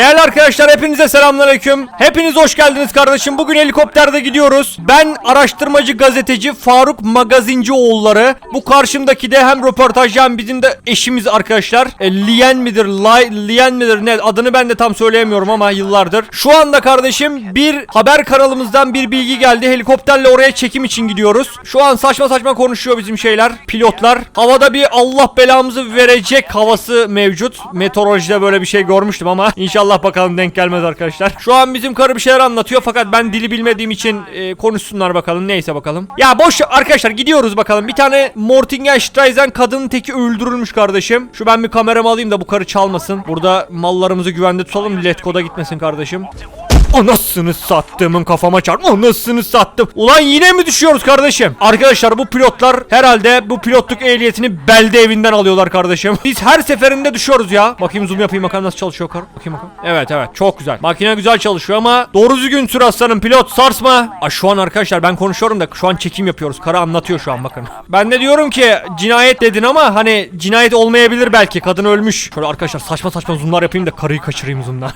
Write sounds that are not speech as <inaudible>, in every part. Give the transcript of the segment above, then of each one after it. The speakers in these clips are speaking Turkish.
Değerli arkadaşlar hepinize selamünaleyküm. Hepiniz hoş geldiniz kardeşim. Bugün helikopterde gidiyoruz. Ben araştırmacı gazeteci Faruk Magazinci oğulları. Bu karşımdaki de hem röportaj hem bizim de eşimiz arkadaşlar. E, Liyen midir? Lay, Liyen midir? Ne? Adını ben de tam söyleyemiyorum ama yıllardır. Şu anda kardeşim bir haber kanalımızdan bir bilgi geldi. Helikopterle oraya çekim için gidiyoruz. Şu an saçma saçma konuşuyor bizim şeyler. Pilotlar. Havada bir Allah belamızı verecek havası mevcut. Meteorolojide böyle bir şey görmüştüm ama inşallah bakalım denk gelmez arkadaşlar. Şu an bizim karı bir şeyler anlatıyor fakat ben dili bilmediğim için e, konuşsunlar bakalım. Neyse bakalım. Ya boş arkadaşlar gidiyoruz bakalım. Bir tane Mortingen Streisand kadının teki öldürülmüş kardeşim. Şu ben bir kameramı alayım da bu karı çalmasın. Burada mallarımızı güvende tutalım. Letgo'da gitmesin kardeşim. Anasını sattığımın kafama çarp. Anasını sattım. Ulan yine mi düşüyoruz kardeşim? Arkadaşlar bu pilotlar herhalde bu pilotluk ehliyetini belde evinden alıyorlar kardeşim. <laughs> Biz her seferinde düşüyoruz ya. Bakayım zoom yapayım bakalım nasıl çalışıyor kar. Bakayım bakalım. Evet evet çok güzel. Makine güzel çalışıyor ama doğru düzgün sür aslanım pilot sarsma. Aa, şu an arkadaşlar ben konuşuyorum da şu an çekim yapıyoruz. Kara anlatıyor şu an bakın. <laughs> Ben de diyorum ki cinayet dedin ama hani cinayet olmayabilir belki. Kadın ölmüş. Şöyle arkadaşlar saçma saçma zoomlar yapayım da karıyı kaçırayım zoomdan.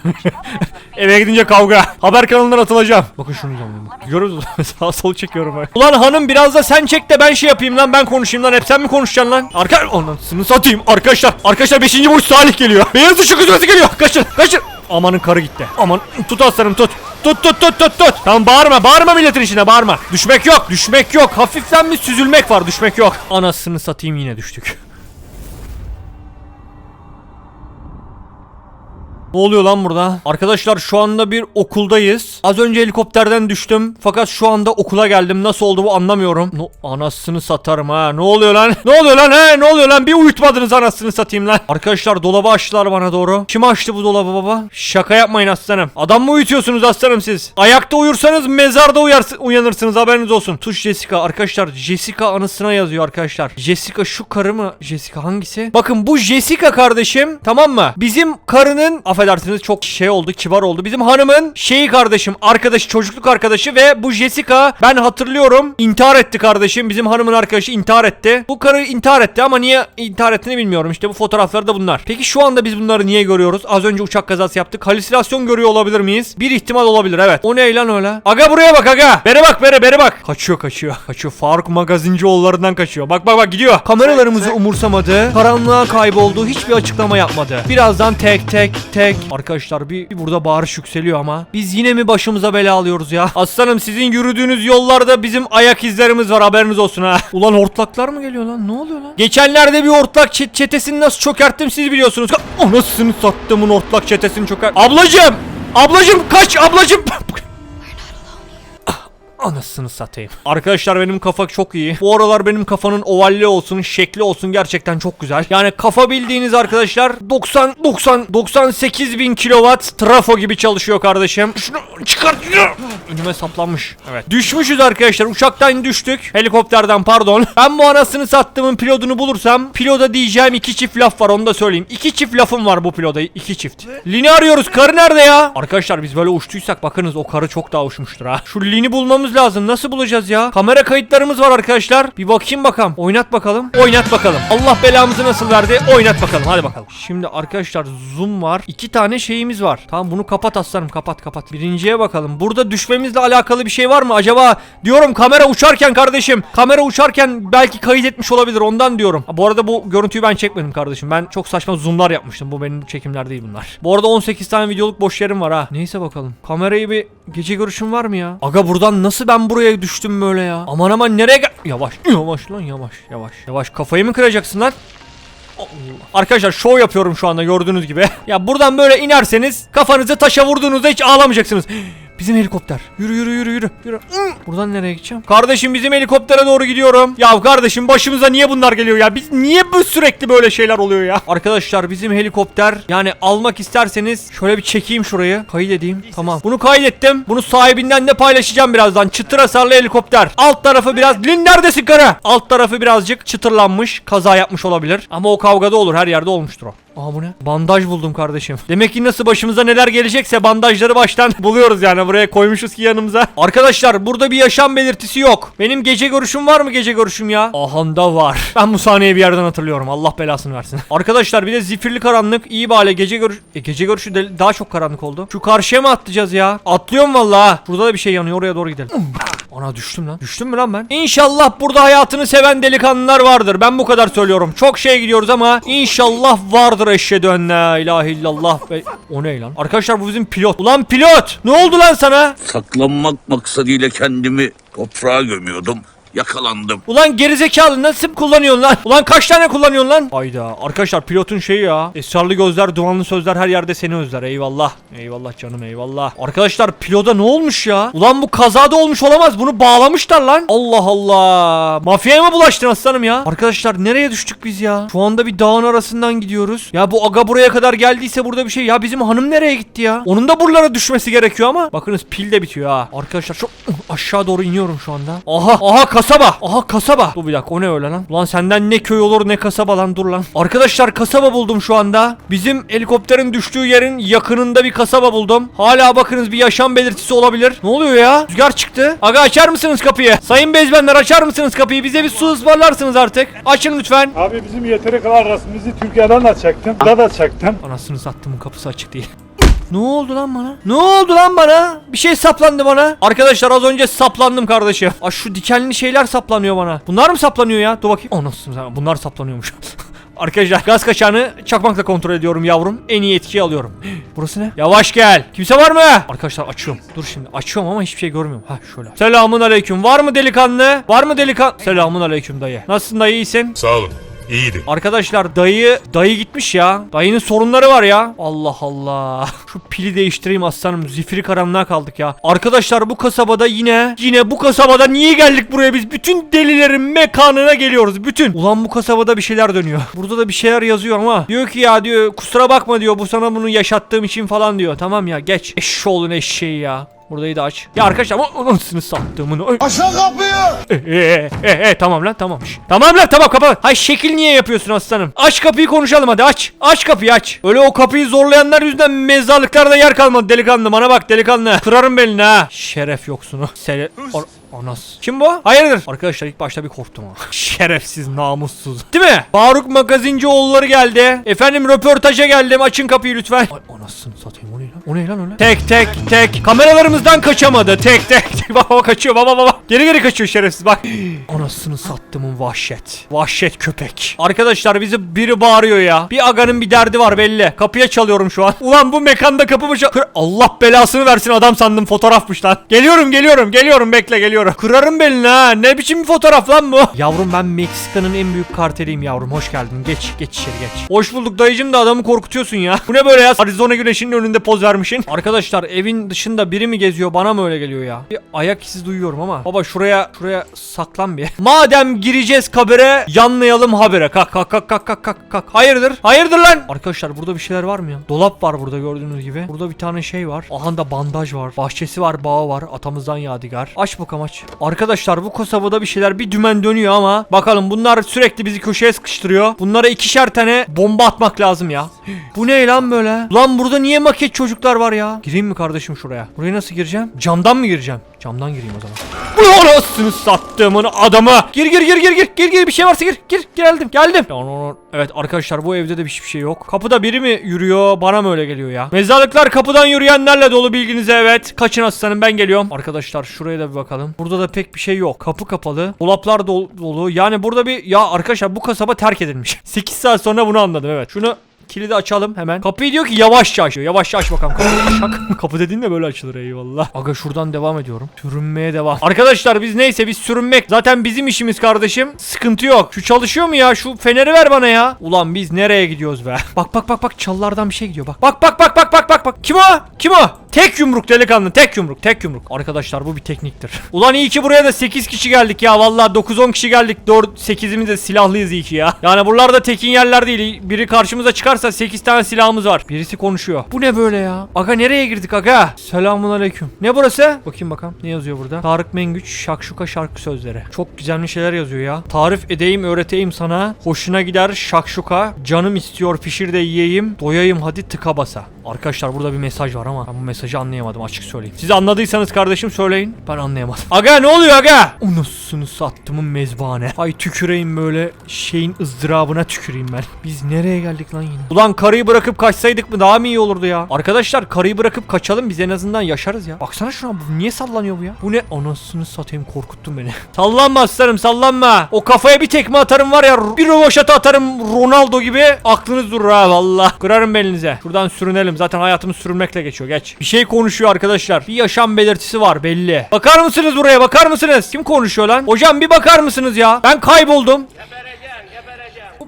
<laughs> Eve gidince kavga. Haber kanalından atılacağım. Bakın şunu zoomlayayım. Görüyor? <laughs> Sağ sol çekiyorum ben. Ulan hanım biraz da sen çek de ben şey yapayım lan ben konuşayım lan. Hep sen mi konuşacaksın lan? Arka... Anasını satayım arkadaşlar. Arkadaşlar 5. boş Salih geliyor. Beyaz ışık hızlısı geliyor. Kaçır kaçır. Amanın karı gitti. Aman tut aslanım tut. Tut tut tut tut tut. Tamam bağırma bağırma milletin içine bağırma. Düşmek yok düşmek yok. Hafiften bir süzülmek var düşmek yok. Anasını satayım yine düştük. Ne oluyor lan burada? Arkadaşlar şu anda bir okuldayız. Az önce helikopterden düştüm. Fakat şu anda okula geldim. Nasıl oldu bu anlamıyorum. No, anasını satarım ha. Ne oluyor lan? Ne oluyor lan he? Ne oluyor lan? Bir uyutmadınız anasını satayım lan. Arkadaşlar dolabı açtılar bana doğru. Kim açtı bu dolabı baba? Şaka yapmayın aslanım. Adam mı uyutuyorsunuz aslanım siz? Ayakta uyursanız mezarda uyarsın, uyanırsınız haberiniz olsun. Tuş Jessica arkadaşlar. Jessica anısına yazıyor arkadaşlar. Jessica şu karı mı? Jessica hangisi? Bakın bu Jessica kardeşim tamam mı? Bizim karının affedersiniz çok şey oldu kibar oldu. Bizim hanımın şeyi kardeşim arkadaşı çocukluk arkadaşı ve bu Jessica ben hatırlıyorum intihar etti kardeşim. Bizim hanımın arkadaşı intihar etti. Bu karı intihar etti ama niye intihar ettiğini bilmiyorum. İşte bu fotoğrafları da bunlar. Peki şu anda biz bunları niye görüyoruz? Az önce uçak kazası yaptık. Halüsinasyon görüyor olabilir miyiz? Bir ihtimal olabilir evet. O ne lan öyle? Aga buraya bak aga. Bere bak bere bere bak. Kaçıyor kaçıyor. <laughs> Kaçıyor. Faruk magazinci oğullarından kaçıyor. Bak bak bak gidiyor. Kameralarımızı umursamadı. Karanlığa kayboldu. Hiçbir açıklama yapmadı. Birazdan tek tek tek. Arkadaşlar bir, bir burada bağırış yükseliyor ama. Biz yine mi başımıza bela alıyoruz ya? Aslanım sizin yürüdüğünüz yollarda bizim ayak izlerimiz var haberiniz olsun ha. <laughs> Ulan hortlaklar mı geliyor lan? Ne oluyor lan? Geçenlerde bir hortlak çet çetesini nasıl çökerttim siz biliyorsunuz. Anasını sattımın hortlak çetesini çöker. Ablacım! Ablacım kaç ablacım! <laughs> Anasını satayım. Arkadaşlar benim kafa çok iyi. Bu aralar benim kafanın ovalli olsun, şekli olsun gerçekten çok güzel. Yani kafa bildiğiniz arkadaşlar 90 90 98 bin kilowatt trafo gibi çalışıyor kardeşim. Şunu çıkart. Önüme saplanmış. Evet. Düşmüşüz arkadaşlar. Uçaktan düştük. Helikopterden pardon. <laughs> Ben bu anasını sattığımın pilotunu bulursam piloda diyeceğim iki çift laf var onu da söyleyeyim. İki çift lafım var bu piloda. iki çift. Lini arıyoruz. Karı nerede ya? Arkadaşlar biz böyle uçtuysak bakınız o karı çok daha uçmuştur ha. Şu Lini bulmamız lazım. Nasıl bulacağız ya? Kamera kayıtlarımız var arkadaşlar. Bir bakayım bakalım. Oynat bakalım. Oynat bakalım. Allah belamızı nasıl verdi? Oynat bakalım. Hadi bakalım. Şimdi arkadaşlar zoom var. İki tane şeyimiz var. Tamam bunu kapat aslanım. Kapat kapat. Birinciye bakalım. Burada düşmemizle alakalı bir şey var mı? Acaba diyorum kamera uçarken kardeşim. Kamera uçarken belki kayıt etmiş olabilir. Ondan diyorum. Bu arada bu görüntüyü ben çekmedim kardeşim. Ben çok saçma zoomlar yapmıştım. Bu benim çekimler değil bunlar. Bu arada 18 tane videoluk boş yerim var ha. Neyse bakalım. Kamerayı bir gece görüşüm var mı ya? Aga buradan nasıl ben buraya düştüm böyle ya? Aman aman nereye. Yavaş. Yavaş lan yavaş. Yavaş. Yavaş. Kafayı mı kıracaksın lan? Arkadaşlar şov yapıyorum şu anda gördüğünüz gibi. <laughs> ya buradan böyle inerseniz kafanızı taşa vurduğunuzda hiç ağlamayacaksınız. Bizim helikopter. Yürü yürü yürü yürü. yürü. Buradan nereye gideceğim? Kardeşim bizim helikoptere doğru gidiyorum. Ya kardeşim başımıza niye bunlar geliyor ya? Biz niye bu sürekli böyle şeyler oluyor ya? Arkadaşlar bizim helikopter yani almak isterseniz şöyle bir çekeyim şurayı. Kaydedeyim. Tamam. Bunu kaydettim. Bunu sahibinden de paylaşacağım birazdan. Çıtır hasarlı helikopter. Alt tarafı biraz... Lin neredesin kara? Alt tarafı birazcık çıtırlanmış. Kaza yapmış olabilir. Ama o kavgada olur. Her yerde olmuştur o. Aha bu ne? Bandaj buldum kardeşim. Demek ki nasıl başımıza neler gelecekse bandajları baştan <laughs> buluyoruz yani. Buraya koymuşuz ki yanımıza. Arkadaşlar burada bir yaşam belirtisi yok. Benim gece görüşüm var mı gece görüşüm ya? Ahanda var. Ben bu sahneyi bir yerden hatırlıyorum. Allah belasını versin. <laughs> Arkadaşlar bir de zifirli karanlık. iyi bale gece görüş... E, gece görüşü de daha çok karanlık oldu. Şu karşıya mı atlayacağız ya? Atlıyorum vallahi. Burada da bir şey yanıyor. Oraya doğru gidelim. Ana düştüm lan. Düştüm mü lan ben? İnşallah burada hayatını seven delikanlılar vardır. Ben bu kadar söylüyorum. Çok şey gidiyoruz ama inşallah vardır eşhedü en la ilahe illallah. Ve... O ne lan? Arkadaşlar bu bizim pilot. Ulan pilot! Ne oldu lan sana? saklanmak maksadıyla kendimi toprağa gömüyordum. Yakalandım. Ulan gerizekalı nasıl kullanıyorsun lan? Ulan kaç tane kullanıyorsun lan? Hayda arkadaşlar pilotun şeyi ya. Esrarlı gözler, dumanlı sözler her yerde seni özler. Eyvallah. Eyvallah canım eyvallah. Arkadaşlar pilota ne olmuş ya? Ulan bu kazada olmuş olamaz. Bunu bağlamışlar lan. Allah Allah. Mafyaya mı bulaştın aslanım ya? Arkadaşlar nereye düştük biz ya? Şu anda bir dağın arasından gidiyoruz. Ya bu aga buraya kadar geldiyse burada bir şey. Ya bizim hanım nereye gitti ya? Onun da buralara düşmesi gerekiyor ama. Bakınız pil de bitiyor ha. Arkadaşlar çok <clears throat> aşağı doğru iniyorum şu anda. Aha aha kasaba. Aha kasaba. Dur bir dakika o ne öyle lan? Ulan senden ne köy olur ne kasaba lan dur lan. Arkadaşlar kasaba buldum şu anda. Bizim helikopterin düştüğü yerin yakınında bir kasaba buldum. Hala bakınız bir yaşam belirtisi olabilir. Ne oluyor ya? Rüzgar çıktı. Aga açar mısınız kapıyı? Sayın bezbenler açar mısınız kapıyı? Bize bir su ısmarlarsınız artık. Açın lütfen. Abi bizim yeteri kadar resmimizi Türkiye'den de çektim. Burada da çektim. Anasını sattımın kapısı açık değil. Ne oldu lan bana? Ne oldu lan bana? Bir şey saplandı bana. Arkadaşlar az önce saplandım kardeşim. Aa şu dikenli şeyler saplanıyor bana. Bunlar mı saplanıyor ya? Dur bakayım. Anasını satayım. Bunlar saplanıyormuş. <laughs> Arkadaşlar gaz kaçağını çakmakla kontrol ediyorum yavrum. En iyi etkiyi alıyorum. <gasps> Burası ne? Yavaş gel. Kimse var mı? Arkadaşlar açıyorum. Dur şimdi açıyorum ama hiçbir şey görmüyorum. Ha şöyle. Selamun aleyküm. Var mı delikanlı? Var mı delikanlı? Selamun aleyküm dayı. Nasılsın dayı iyisin? Sağ olun. İyiydi. Arkadaşlar dayı dayı gitmiş ya. Dayının sorunları var ya. Allah Allah. <laughs> Şu pili değiştireyim aslanım. Zifiri karanlığa kaldık ya. Arkadaşlar bu kasabada yine yine bu kasabada niye geldik buraya biz? Bütün delilerin mekanına geliyoruz. Bütün. Ulan bu kasabada bir şeyler dönüyor. <laughs> Burada da bir şeyler yazıyor ama. Diyor ki ya diyor kusura bakma diyor bu sana bunu yaşattığım için falan diyor. Tamam ya geç. Eşşoğlun eşeği ya. Burayı da aç. Ya arkadaşlar anasını sattığımın. Aşağı kapıyı. E, e, e, e, tamam lan tamam. Şş. Tamam lan tamam kapat. Hay şekil niye yapıyorsun aslanım? Aç kapıyı konuşalım hadi aç. Aç kapıyı aç. Öyle o kapıyı zorlayanlar yüzünden mezarlıklarda yer kalmadı delikanlı. Bana bak delikanlı. Kırarım belini ha. Şeref yoksunu. Sele... Or- Anas. Kim bu? Hayırdır? Arkadaşlar ilk başta bir korktum ha. <laughs> Şerefsiz, namussuz. Değil mi? Faruk Magazinci oğulları geldi. Efendim röportaja geldim. Açın kapıyı lütfen. Ay anasını satayım o ne lan? O ne lan öyle? Tek tek tek. Kameralarımızdan kaçamadı. Tek tek. <laughs> baba baba kaçıyor baba baba. Geri geri kaçıyor şerefsiz bak. <gasps> Anasını sattımın vahşet. Vahşet köpek. Arkadaşlar bizi biri bağırıyor ya. Bir aganın bir derdi var belli. Kapıya çalıyorum şu an. <laughs> Ulan bu mekanda kapı mı çal- Allah belasını versin adam sandım fotoğrafmış lan. Geliyorum geliyorum geliyorum bekle geliyorum. Kırarım belini ha. Ne biçim bir fotoğraf lan bu? Yavrum ben Meksika'nın en büyük karteliyim yavrum. Hoş geldin. Geç geç içeri geç. Hoş bulduk dayıcım da adamı korkutuyorsun ya. Bu ne böyle ya? Arizona güneşinin önünde poz vermişsin. Arkadaşlar evin dışında biri mi geziyor? Bana mı öyle geliyor ya? Bir ayak izi duyuyorum ama. Baba şuraya şuraya saklan bir. <laughs> Madem gireceğiz kabere yanlayalım habere. Kalk kalk kalk kalk kalk kalk kalk. Hayırdır? Hayırdır lan? Arkadaşlar burada bir şeyler var mı ya? Dolap var burada gördüğünüz gibi. Burada bir tane şey var. Aha da bandaj var. Bahçesi var, bağı var. Atamızdan yadigar. Aç bakalım aç. Arkadaşlar bu kasabada bir şeyler bir dümen dönüyor ama bakalım bunlar sürekli bizi köşeye sıkıştırıyor. Bunlara ikişer tane bomba atmak lazım ya. <gasps> Bu ne lan böyle? Lan burada niye maket çocuklar var ya? Gireyim mi kardeşim şuraya? Buraya nasıl gireceğim? Camdan mı gireceğim? Camdan gireyim o zaman. Bu anasını sattığımın adamı. Gir gir gir gir gir gir gir bir şey varsa gir gir geldim geldim. Evet arkadaşlar bu evde de bir şey yok. Kapıda biri mi yürüyor? Bana mı öyle geliyor ya? Mezarlıklar kapıdan yürüyenlerle dolu bilginize evet. Kaçın aslanım ben geliyorum. Arkadaşlar şuraya da bir bakalım. Burada da pek bir şey yok. Kapı kapalı. Dolaplar dol- dolu. Yani burada bir ya arkadaşlar bu kasaba terk edilmiş. <laughs> 8 saat sonra bunu anladım evet. Şunu Kilidi açalım hemen. Kapıyı diyor ki yavaşça aç. diyor. Yavaşça aç bakalım. Kapı, Şak. Kapı dediğin de böyle açılır eyvallah. Aga şuradan devam ediyorum. Sürünmeye devam. Arkadaşlar biz neyse biz sürünmek. Zaten bizim işimiz kardeşim. Sıkıntı yok. Şu çalışıyor mu ya? Şu feneri ver bana ya. Ulan biz nereye gidiyoruz be? Bak bak bak bak çallardan bir şey gidiyor bak. Bak bak bak bak bak bak bak. Kim o? Kim o? Tek yumruk delikanlı tek yumruk tek yumruk. Arkadaşlar bu bir tekniktir. <laughs> Ulan iyi ki buraya da 8 kişi geldik ya. Vallahi 9-10 kişi geldik. 4 8'imiz de silahlıyız iyi ki ya. <laughs> Yani buralarda tekin yerler değil. Biri karşımıza çıkarsa 8 tane silahımız var. Birisi konuşuyor. Bu ne böyle ya? Aga nereye girdik aga? Selamun aleyküm. Ne burası? Bakayım bakalım. Ne yazıyor burada? Tarık Mengüç şakşuka şarkı sözleri. Çok güzel şeyler yazıyor ya. Tarif edeyim öğreteyim sana. Hoşuna gider şakşuka. Canım istiyor pişir de yiyeyim. Doyayım hadi tıka basa. Arkadaşlar burada bir mesaj var ama ben bu mesajı anlayamadım açık söyleyeyim. Siz anladıysanız kardeşim söyleyin. Ben anlayamadım. Aga ne oluyor aga? Unusunu sattımın mezbahane. Ay tüküreyim böyle şeyin ızdırabına tüküreyim ben. Biz nereye geldik lan yine? Ulan karıyı bırakıp kaçsaydık mı daha mı iyi olurdu ya? Arkadaşlar karıyı bırakıp kaçalım biz en azından yaşarız ya. Baksana şuna bu niye sallanıyor bu ya? Bu ne? Anasını satayım korkuttun beni. <laughs> sallanma aslanım sallanma. O kafaya bir tekme atarım var ya bir rovaşata atarım Ronaldo gibi aklınız durur ha valla. Kırarım belinize. Şuradan sürünelim zaten hayatımız sürünmekle geçiyor geç. Bir şey konuşuyor arkadaşlar. Bir yaşam belirtisi var belli. Bakar mısınız buraya bakar mısınız? Kim konuşuyor lan? Hocam bir bakar mısınız ya? Ben kayboldum. Bu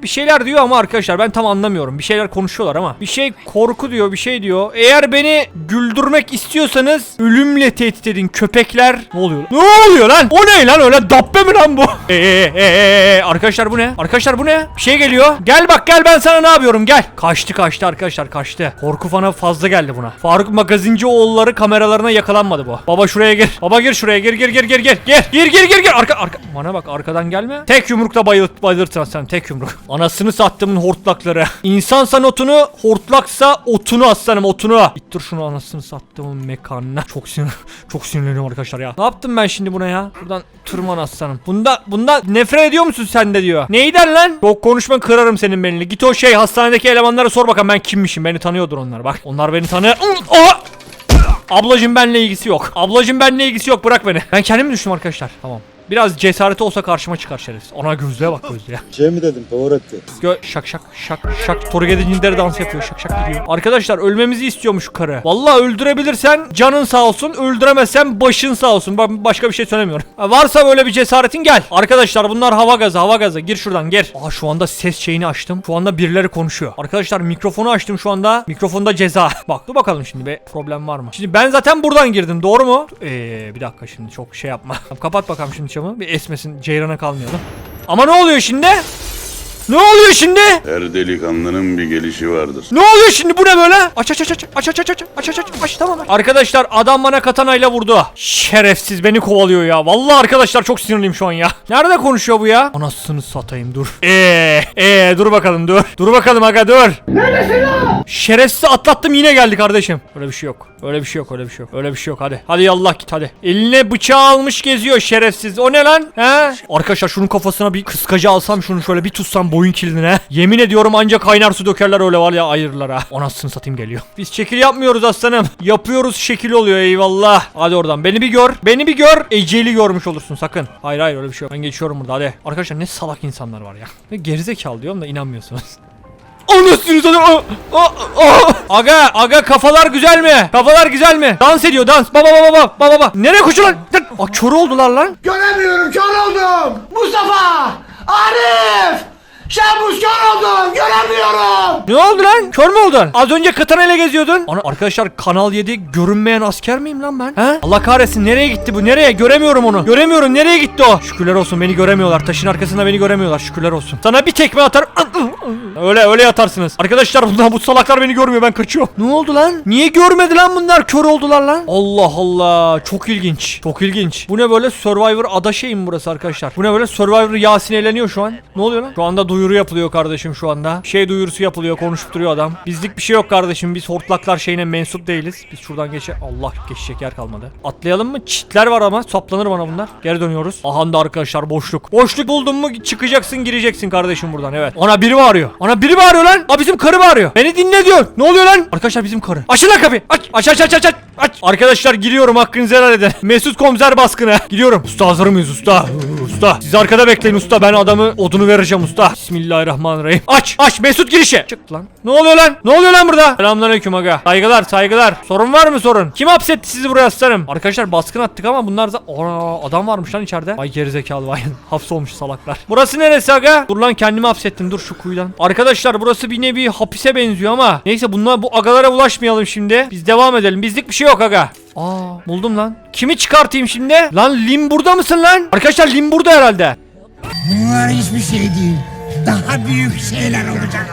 bir şeyler diyor ama arkadaşlar ben tam anlamıyorum. Bir şeyler konuşuyorlar ama. Bir şey korku diyor, bir şey diyor. Eğer beni güldürmek istiyorsanız ölümle tehdit edin köpekler. Ne oluyor? Ne oluyor lan? O ne lan öyle dabbe mi lan bu? Eee <laughs> ee, ee, ee, arkadaşlar bu ne? Arkadaşlar bu ne? Bir şey geliyor. Gel bak gel ben sana ne yapıyorum gel. Kaçtı kaçtı arkadaşlar kaçtı. Korku fana fazla geldi buna. Faruk Magazinci oğulları kameralarına yakalanmadı bu. Baba şuraya gir. Baba gir şuraya gir gir gir gir. Gir gir gir gir gir. Arka arka. Bana bak arkadan gelme. Tek yumrukta bayılt bayılırsan sen tek yumruk. Anasını sattımın hortlakları. İnsansan otunu, hortlaksa otunu aslanım otunu. İttir şunu anasını sattımın mekanına. Çok sinir <laughs> çok sinirleniyorum arkadaşlar ya. Ne yaptım ben şimdi buna ya? Buradan tırman aslanım. Bunda bunda nefret ediyor musun sen de diyor. Neyden lan? Çok konuşma kırarım senin belini. Git o şey hastanedeki elemanlara sor bakalım ben kimmişim. Beni tanıyordur onlar bak. Onlar beni tanıyor. Oha! Ablacım benle ilgisi yok. Ablacım benle ilgisi yok bırak beni. Ben kendim düştüm arkadaşlar? Tamam. Biraz cesareti olsa karşıma çıkar şerefsiz. Ona gözlüğe bak gözlüğe. Şey mi dedim Pavarotti? Gö şak şak şak şak Torgede Cinder'i dans yapıyor şak şak gidiyor. Arkadaşlar ölmemizi istiyormuş karı. Vallahi öldürebilirsen canın sağ olsun. Öldüremezsen başın sağ olsun. Ben başka bir şey söylemiyorum. Ha, varsa böyle bir cesaretin gel. Arkadaşlar bunlar hava gazı hava gazı. Gir şuradan gir. Aa şu anda ses şeyini açtım. Şu anda birileri konuşuyor. Arkadaşlar mikrofonu açtım şu anda. Mikrofonda ceza. <laughs> Bak dur bakalım şimdi be problem var mı? Şimdi ben zaten buradan girdim doğru mu? Eee bir dakika şimdi çok şey yapma. <laughs> Kapat bakalım şimdi camı. Bir esmesin. Ceyrana kalmayalım. Ama ne oluyor şimdi? Ne oluyor şimdi? Her delikanlının bir gelişi vardır. Ne oluyor şimdi bu ne böyle? Aç aç aç aç aç aç aç aç aç aç aç aç tamam. Arkadaşlar adam bana katanayla vurdu. Şerefsiz beni kovalıyor ya. Vallahi arkadaşlar çok sinirliyim şu an ya. Nerede konuşuyor bu ya? Anasını satayım dur. Eee eee dur bakalım dur. Dur bakalım aga dur. Neredesin lan? Şerefsiz atlattım yine geldi kardeşim. Öyle bir şey yok. Öyle bir şey yok öyle bir şey yok. Öyle bir şey yok hadi. Hadi yallah git hadi. Eline bıçağı almış geziyor şerefsiz. O ne lan? He? Arkadaşlar şunun kafasına bir kıskacı alsam şunu şöyle bir tutsam boyun kilidine. Yemin ediyorum ancak kaynar su dökerler öyle var ya ayırırlar ha. Anasını satayım geliyor. Biz şekil yapmıyoruz aslanım. Yapıyoruz şekil oluyor eyvallah. Hadi oradan beni bir gör. Beni bir gör. Eceli görmüş olursun sakın. Hayır hayır öyle bir şey yok. Ben geçiyorum burada hadi. Arkadaşlar ne salak insanlar var ya. Ve gerizekalı diyorum da inanmıyorsunuz. <laughs> Anasını satayım. Aga, aga kafalar güzel mi? Kafalar güzel mi? Dans ediyor dans. Baba baba baba baba. Nereye koşuyor lan? Aa kör oldular lan. Göremiyorum kör oldum. Mustafa! Şahmus kör oldum göremiyorum. Ne oldu lan? Kör mü oldun? Az önce katanayla geziyordun. Ana arkadaşlar Kanal 7 görünmeyen asker miyim lan ben? He? Allah kahretsin nereye gitti bu? Nereye? Göremiyorum onu. Göremiyorum. Nereye gitti o? Şükürler olsun beni göremiyorlar. Taşın arkasında beni göremiyorlar. Şükürler olsun. Sana bir tekme atarım. Öyle öyle yatarsınız. Arkadaşlar bunlar bu salaklar beni görmüyor. Ben kaçıyorum. Ne oldu lan? Niye görmedi lan bunlar? Kör oldular lan. Allah Allah. Çok ilginç. Çok ilginç. Bu ne böyle Survivor ada şey mi burası arkadaşlar? Bu ne böyle Survivor Yasin eğleniyor şu an. Ne oluyor lan? Şu anda duyuru yapılıyor kardeşim şu anda. Şey duyurusu yapılıyor. Konuşup duruyor adam. Bizlik bir şey yok kardeşim. Biz hortlaklar şeyine mensup değiliz. Biz şuradan geçe... Allah geçecek yer kalmadı. Atlayalım mı? Çitler var ama. Saplanır bana bunlar. Geri dönüyoruz. Aha da arkadaşlar boşluk. Boşluk buldun mu çıkacaksın gireceksin kardeşim buradan evet. Ona biri bağırıyor. Ona biri bağırıyor lan. Aa bizim karı bağırıyor. Beni dinle diyor. Ne oluyor lan? Arkadaşlar bizim karı. Açın lan kapıyı. Aç. Aç aç aç aç aç. Aç. Arkadaşlar giriyorum hakkınızı helal edin. <laughs> Mesut komiser baskını. Gidiyorum. Usta hazır mıyız usta? Usta. Siz arkada bekleyin usta. Ben adamı odunu vereceğim usta. Bismillahirrahmanirrahim. Aç. Aç. Mesut girişe. Çık lan. Ne oluyor lan? Ne oluyor lan burada? Selamünaleyküm aga. Saygılar saygılar. Sorun var mı sorun? Kim hapsetti sizi buraya aslanım? Arkadaşlar baskın attık ama bunlar da... Aa, adam varmış lan içeride. Vay gerizekalı vay. <laughs> Hapsolmuş salaklar. Burası neresi aga? Dur lan kendimi hapsettim. Dur şu kuyudan. Arkadaşlar burası bir nevi hapise benziyor ama. Neyse bunlar bu agalara ulaşmayalım şimdi. Biz devam edelim. Bizlik bir şey şey yok aga. Aa buldum lan. Kimi çıkartayım şimdi? Lan Lim burada mısın lan? Arkadaşlar Lim burada herhalde. Bunlar hiçbir şey değil. Daha büyük şeyler olacak.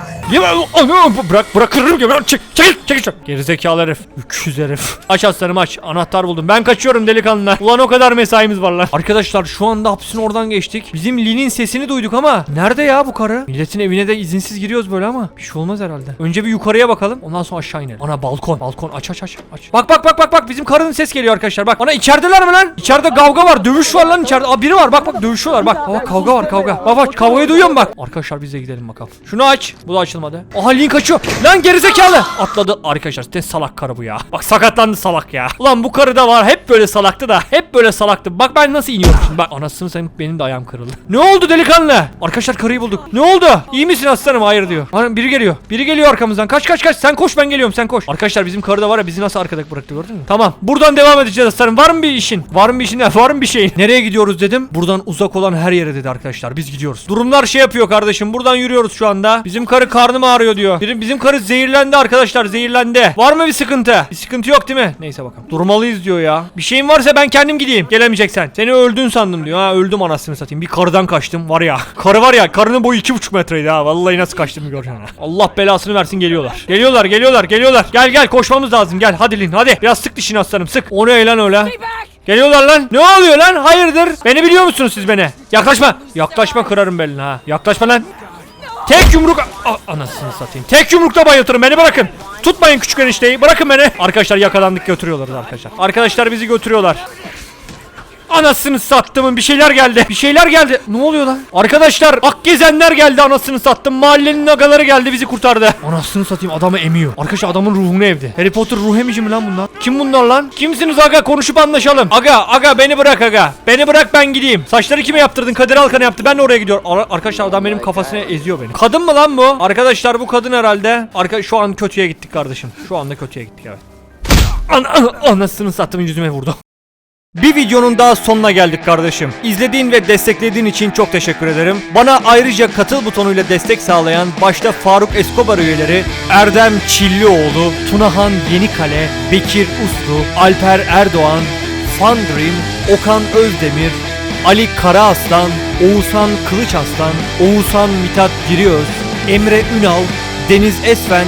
Bırak bırakırım ya. Çek çekil çekil. çekil. Gerizekalı herif. Öküz herif. Aç aslanım aç. Anahtar buldum. Ben kaçıyorum delikanlılar. Ulan o kadar mesaimiz var lan. Arkadaşlar şu anda hapsin oradan geçtik. Bizim Lin'in sesini duyduk ama nerede ya bu karı? Milletin evine de izinsiz giriyoruz böyle ama bir şey olmaz herhalde. Önce bir yukarıya bakalım. Ondan sonra aşağı inelim. Ana balkon. Balkon aç aç aç aç. Bak bak bak bak bak bizim karının ses geliyor arkadaşlar. Bak. Ana içerideler mi lan? İçeride kavga var. Dövüş var lan içeride. Aa biri var. Bak bak dövüşüyorlar. Bak. Bak kavga var kavga. Bak bak kavgayı duyuyor musun bak? Arkadaşlar biz de gidelim bakalım. Şunu aç. Bu da açılmadı. Aha Lin kaçıyor. Lan gerizekalı. Atladı. Arkadaşlar ne salak karı bu ya. Bak sakatlandı salak ya. Ulan bu karı da var. Hep böyle salaktı da. Hep böyle salaktı. Bak ben nasıl iniyorum şimdi. Bak anasını sayın benim de ayağım kırıldı. Ne oldu delikanlı? Arkadaşlar karıyı bulduk. Ne oldu? İyi misin aslanım? Hayır diyor. Ana biri geliyor. Biri geliyor arkamızdan. Kaç kaç kaç. Sen koş ben geliyorum. Sen koş. Arkadaşlar bizim karı da var ya bizi nasıl arkada bıraktı gördün mü? Tamam. Buradan devam edeceğiz aslanım. Var mı bir işin? Var mı bir işin? <laughs> Var mı bir şeyin? Nereye gidiyoruz dedim. Buradan uzak olan her yere dedi arkadaşlar. Biz gidiyoruz. Durumlar şey yapıyor kardeşim. Buradan yürüyoruz şu anda. Bizim karı karnım ağrıyor diyor. Bizim, bizim karı zehirlendi arkadaşlar. Zehirlendi. Var mı bir sıkıntı? Bir sıkıntı yok değil mi? Neyse bakalım. Durmalıyız diyor ya. Bir şeyin varsa ben kendim gideyim. Gelemeyeceksen. Seni öldün sandım diyor. Ha öldüm anasını satayım. Bir karıdan kaçtım. Var ya. <laughs> Karı var ya. Karının boyu iki buçuk metreydi ha. Vallahi nasıl kaçtım göreceksin ha. Allah belasını versin geliyorlar. Geliyorlar geliyorlar geliyorlar. Gel gel koşmamız lazım. Gel hadi Lin hadi. Biraz sık dişini aslanım sık. O ne lan öyle? Geliyorlar lan. Ne oluyor lan? Hayırdır? Beni biliyor musunuz siz beni? Yaklaşma. Yaklaşma kırarım belini ha. Yaklaşma lan. Tek yumruk A- anasını satayım. Tek yumrukta bayıltırım beni bırakın. Tutmayın küçük enişteyi. Bırakın beni. Arkadaşlar yakalandık götürüyorlar arkadaşlar. Arkadaşlar bizi götürüyorlar. Anasını sattımın bir şeyler geldi. Bir şeyler geldi. Ne oluyor lan? Arkadaşlar ak gezenler geldi anasını sattım. Mahallenin agaları geldi bizi kurtardı. Anasını satayım adamı emiyor. Arkadaşlar adamın ruhunu evdi. Harry Potter ruh emici mi lan bunlar? Kim bunlar lan? Kimsiniz aga konuşup anlaşalım. Aga aga beni bırak aga. Beni bırak ben gideyim. Saçları kime yaptırdın? Kadir Alkan'a yaptı. Ben de oraya gidiyorum. Ara- arkadaşlar adam benim kafasına eziyor beni. Kadın mı lan bu? Arkadaşlar bu kadın herhalde. Arka şu an kötüye gittik kardeşim. Şu anda kötüye gittik evet. An- anasını sattım yüzüme vurdu. Bir videonun daha sonuna geldik kardeşim. İzlediğin ve desteklediğin için çok teşekkür ederim. Bana ayrıca katıl butonuyla destek sağlayan başta Faruk Escobar üyeleri Erdem Çillioğlu, Tunahan Yenikale, Bekir Uslu, Alper Erdoğan, Fandream, Okan Özdemir, Ali Karaaslan, Oğuzhan Kılıçaslan, Oğuzhan Mithat Giriöz, Emre Ünal, Deniz Esfen